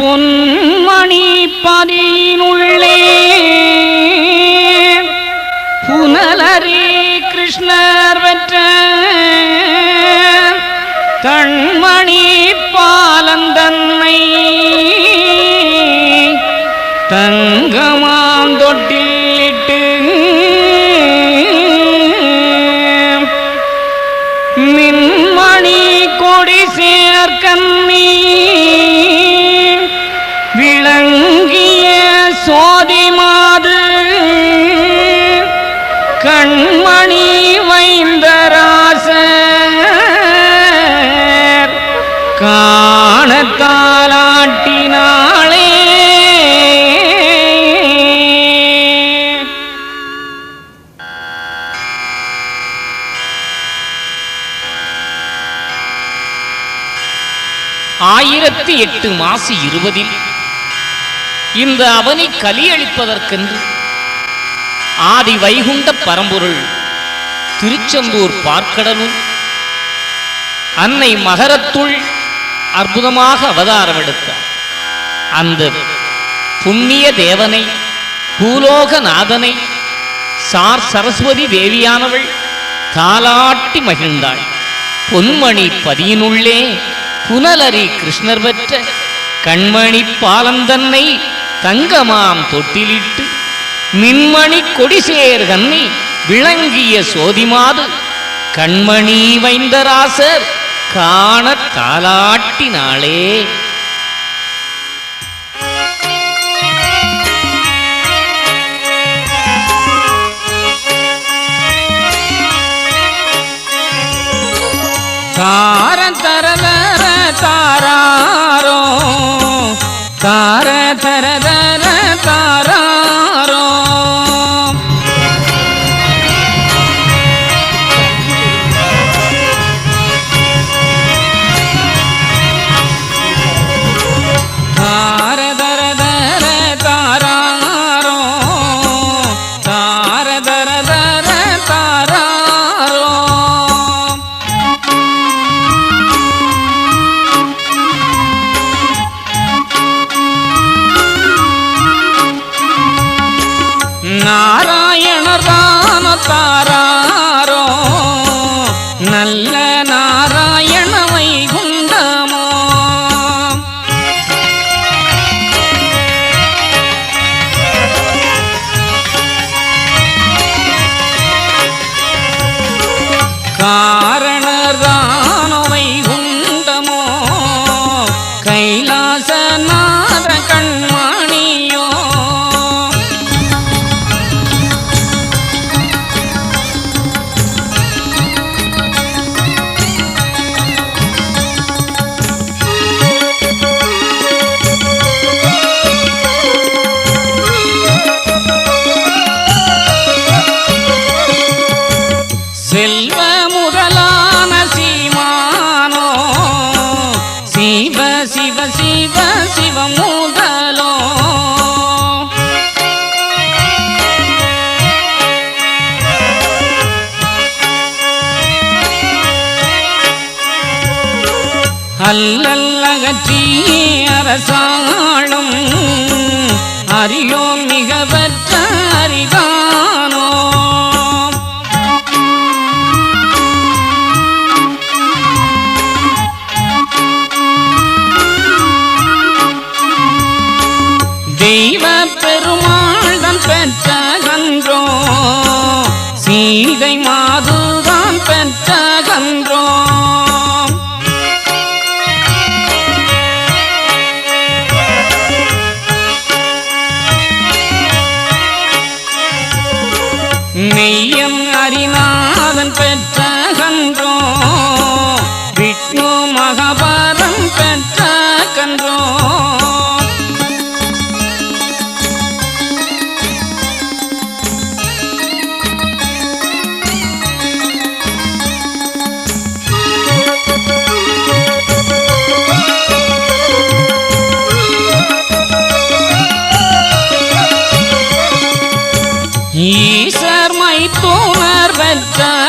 பொன்மணி பதினுள்ளே. புனலரி கிருஷ்ணர் வெற்ற கண்மணி பாலந்தன்மை தங்கமாம் தொட்டிலிட்டு மின்மணி கொடி சேர்க்கன்னி சோதி மாது கண்மணி வைந்தராசர். காணத்தாலாட்டினாளே ஆயிரத்தி எட்டு மாசு இருபதில் இந்த அவனை கலியளிப்பதற்கென்று ஆதி வைகுண்ட பரம்பொருள் திருச்செந்தூர் பார்க்கடலும் அன்னை மகரத்துள் அற்புதமாக அவதாரம் எடுத்தார் அந்த புண்ணிய தேவனை பூலோகநாதனை சார் சரஸ்வதி தேவியானவள் தாலாட்டி மகிழ்ந்தாள். பொன்மணி பதியினுள்ளே புனலரி கிருஷ்ணர் பெற்ற கண்மணி பாலந்தன்னை தங்கமாம் தொட்டிலிட்டு மின்மணி கொடிசேர் கண்ணி விளங்கிய சோதிமாது கண்மணி வைந்தராசர் காண தாலாட்டினாளே தார தரல தாராரோ தார தரதர தாராரோ நாராயணதான தாராரோ நல்ல நாராயண வைகுண்டமோ? காரணதான வைகுண்டமோ? கைலாசநாத கண்ண செல்வ முதலான சீமானோ சிவ சிவ சிவ சிவ முதலோ. அல்லல்லகற்றி அரசாளும் அரியோ மிகவற்ற அறிவான். பெருமாள் தான் பெற்ற கன்றோ. சீதை மாதுதான் பெற்ற கன்றோ. நெய்யம் அறிநாதன் பெற்ற கன்றோ. மைத்தோனர்